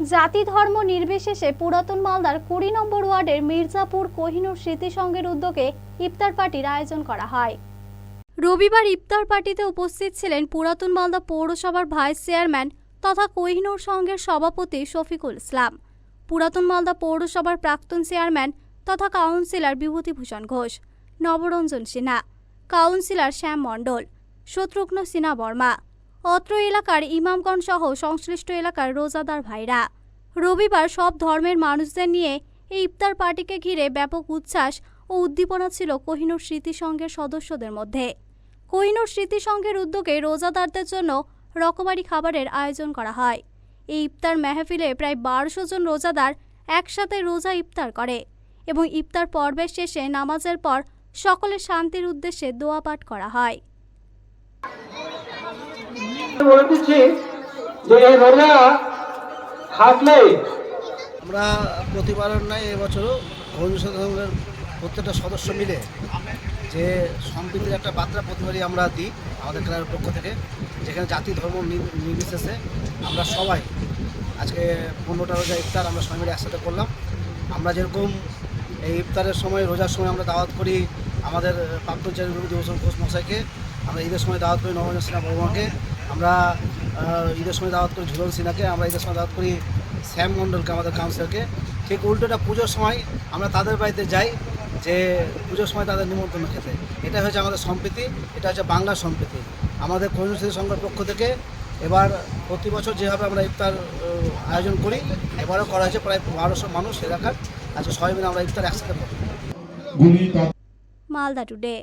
জাতি ধর্ম নির্বিশেষে পুরাতন মালদার কুড়ি নম্বর ওয়ার্ডের মির্জাপুর কোহিনুর স্মৃতিসংঘের উদ্যোগে ইফতার পার্টির আয়োজন করা হয়। রবিবার ইফতার পার্টিতে উপস্থিত ছিলেন পুরাতন মালদা পৌরসভার ভাইস চেয়ারম্যান তথা কোহিনুর সংঘের সভাপতি শফিকুল ইসলাম, পুরাতন মালদা পৌরসভার প্রাক্তন চেয়ারম্যান তথা কাউন্সিলর বিভূতিভূষণ ঘোষ, নবরঞ্জন সিনহা, কাউন্সিলর শ্যাম মণ্ডল, শত্রুঘ্ন সিনহা বর্মা অত্র এলাকার ইমামগঞ্জ সহ সংশ্লিষ্ট এলাকার রোজাদার ভাইরা। রবিবার সব ধর্মের মানুষদের নিয়ে এই ইফতার পার্টিকে ঘিরে ব্যাপক উচ্ছ্বাস ও উদ্দীপনা ছিল কোহিনুর স্মৃতি সংঘের সদস্যদের মধ্যে। কোহিনুর স্মৃতি সংঘের উদ্যোগে রোজাদারদের জন্য রকমারি খাবারের আয়োজন করা হয়। এই ইফতার মেহফিলে প্রায় বারোশো জন রোজাদার একসাথে রোজা ইফতার করে এবং ইফতার পর্বের শেষে নামাজের পর সকলের শান্তির উদ্দেশ্যে দোয়া পাঠ করা হয়। আমরা প্রতিবারের নয়, এবছরও ধর্মের প্রত্যেকটা সদস্য মিলে যে সম্প্রীতির একটা বার্তা প্রতিবারই আমরা দিই আমাদের ক্লাবের পক্ষ থেকে, যেখানে জাতি, ধর্ম নির্বিশেষে আমরা সবাই আজকে পনেরোটা রোজা ইফতার আমরা সবাই মিলে একসাথে করলাম। আমরা যেরকম এই ইফতারের সময়, রোজার সময় আমরা দাওয়াত করি আমাদের প্রাক্তন দিবসন ঘোষ মশাইকে আমরা ঈদের সময় দাওয়াত করি নবরঞ্জন সিনহা বর্মাকে আমরা ঈদের সময় দাওয়াত করি ঝুলন সিনহাকে আমরা ঈদের সময় দাওয়াত করি শ্যাম মণ্ডলকে আমাদের কাউন্সিলরকে ঠিক উল্টোটা পুজোর সময় আমরা তাদের বাড়িতে যাই যে পুজোর সময় তাদের নিমন্ত্রণ খেতে। এটা হচ্ছে আমাদের সম্প্রীতি এটা হচ্ছে বাংলার সম্প্রীতি। আমাদের কর্মসূচি সংঘের পক্ষ থেকে এবার প্রতি বছর যেভাবে আমরা ইফতার আয়োজন করি এবারও করা হয়েছে প্রায় বারোশো মানুষ এলাকার। আজকে সবাই মিলে আমরা ইফতার একসাথে করি মালদা টুডে।